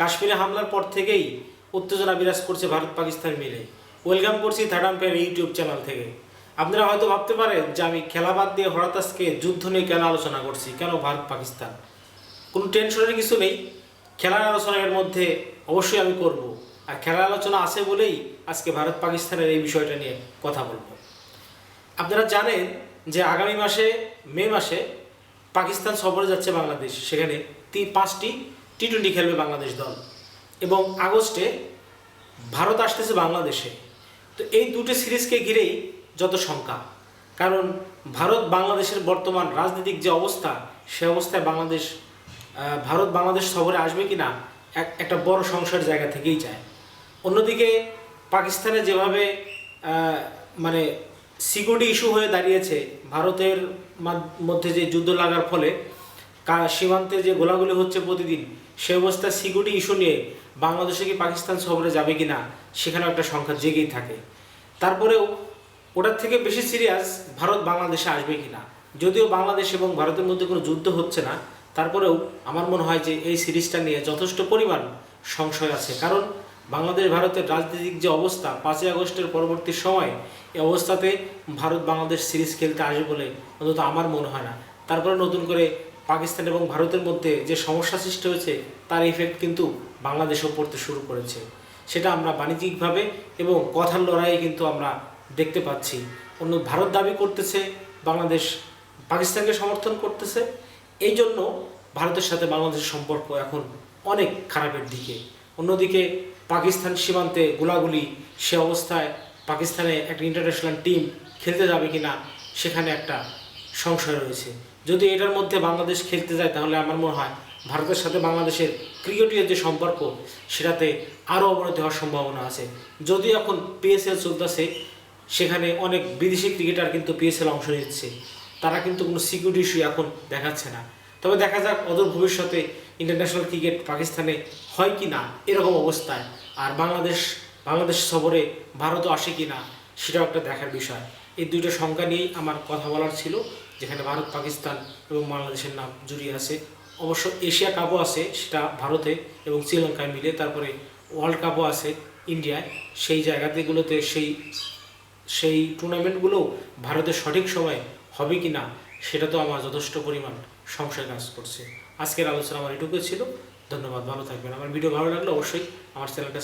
কাশ্মীরে হামলার পর থেকেই উত্তেজনা বিরাজ করছে ভারত পাকিস্তান মিলে। ওয়েলকাম করছি থার্ড আম্পায়ার ইউটিউব চ্যানেল থেকে। আপনারা হয়তো ভাবতে পারেন যে আমি খেলা বাদ দিয়ে হঠাৎ আজকে যুদ্ধ নিয়ে কেন আলোচনা করছি? কেন ভারত পাকিস্তান? কোনো টেনশনের কিছু নেই। খেলার আলোচনা এর মধ্যে অবশ্যই আমি করব। আর খেলার আলোচনা আছে বলেই আজকে ভারত পাকিস্তানের এই বিষয়টা নিয়ে কথা বলব। আপনারা জানেন যে আগামী মাসে, মে মাসে পাকিস্তান সফরে যাচ্ছে বাংলাদেশ। সেখানে তিন পাঁচটি টি টোয়েন্টি খেলবে বাংলাদেশ দল। এবং আগস্টে ভারত আসতেছে বাংলাদেশে। তো এই দুটো সিরিজকে ঘিরেই যত শঙ্কা। কারণ ভারত বাংলাদেশের বর্তমান রাজনৈতিক যে অবস্থা, সে অবস্থায় বাংলাদেশ ভারত বাংলাদেশ সফরে আসবে কি না এক, একটা বড় সংশয়ের জায়গা থেকেই যায়। অন্যদিকে পাকিস্তানে যেভাবে মানে সিকিউরিটি ইস্যু হয়ে দাঁড়িয়েছে, ভারতের মধ্যে যে যুদ্ধ লাগার ফলে সীমান্তে যে গোলাগুলি হচ্ছে প্রতিদিন, সে অবস্থায় সিকিউরিটি ইস্যু নিয়ে বাংলাদেশে কি পাকিস্তান সফরে যাবে কি না সেখানে একটা সংখ্যা জেগেই থাকে। তারপরেও ওটার থেকে বেশি সিরিয়াস ভারত বাংলাদেশে আসবে কি না যদিও বাংলাদেশ এবং ভারতের মধ্যে কোনো যুদ্ধ হচ্ছে না, তারপরেও আমার মনে হয় যে এই সিরিজটা নিয়ে যথেষ্ট পরিমাণ সংশয় আছে। কারণ বাংলাদেশ, ভারতের রাজনৈতিক যে অবস্থা, পাঁচই আগস্টের পরবর্তী সময় এই অবস্থাতে ভারত বাংলাদেশ সিরিজ খেলতে আসবে বলে অন্তত আমার মনে হয় না। তারপরে নতুন করে পাকিস্তান এবং ভারতের মধ্যে যে সমস্যা সৃষ্টি হয়েছে, তার ইফেক্ট কিন্তু বাংলাদেশেও পড়তে শুরু করেছে। সেটা আমরা বাণিজ্যিকভাবে এবং কথার লড়াইয়ে কিন্তু আমরা দেখতে পাচ্ছি। অন্য ভারত দাবি করতেছে, বাংলাদেশ পাকিস্তানকে সমর্থন করতেছে। এই জন্য ভারতের সাথে বাংলাদেশের সম্পর্ক এখন অনেক খারাপের দিকে। অন্যদিকে পাকিস্তান সীমান্তে গোলাগুলি সে অবস্থায় পাকিস্তানে একটা ইন্টারন্যাশনাল টিম খেলতে যাবে কিনা, সেখানে একটা সংশয় রয়েছে। যদি এটার মধ্যে বাংলাদেশ খেলতে যায়, তাহলে আমার মনে হয় ভারতের সাথে বাংলাদেশের ক্রিকেটীয় যে সম্পর্ক, সেটাতে আরও অবনতি হওয়ার সম্ভাবনা আছে। যদিও এখন পিএসএল চলতেছে, সেখানে অনেক বিদেশি ক্রিকেটার কিন্তু পিএসএল অংশ নিচ্ছে। তারা কিন্তু কোনো সিকিউরিটি ইস্যু এখন দেখাচ্ছে না। তবে দেখা যাক অদূর ভবিষ্যতে ইন্টারন্যাশনাল ক্রিকেট পাকিস্তানে হয় কি না, এরকম অবস্থায়। আর বাংলাদেশ বাংলাদেশ সফরে ভারতও আসে কি না, সেটাও একটা দেখার বিষয়। এই দুইটা সংখ্যা নিয়েই আমার কথা বলার ছিল। যেখানে ভারত, পাকিস্তান এবং বাংলাদেশের নাম জড়িয়ে আছে। অবশ্য এশিয়া কাপও আছে সেটা ভারতে এবং শ্রীলঙ্কায় মিলে। তারপরে ওয়ার্ল্ড কাপও আছে ইন্ডিয়ায়। সেই জায়গাতেগুলোতে সেই সেই টুর্নামেন্টগুলো ভারতের সঠিক সময় হবে কি না, সেটা তো আমার যথেষ্ট পরিমাণ সংশয় কাজ করছে। আজকের আলোচনা আমার এটুকুই ছিল। ধন্যবাদ, ভালো থাকবেন। আমার ভিডিও ভালো লাগলে অবশ্যই আমার চ্যানেলটা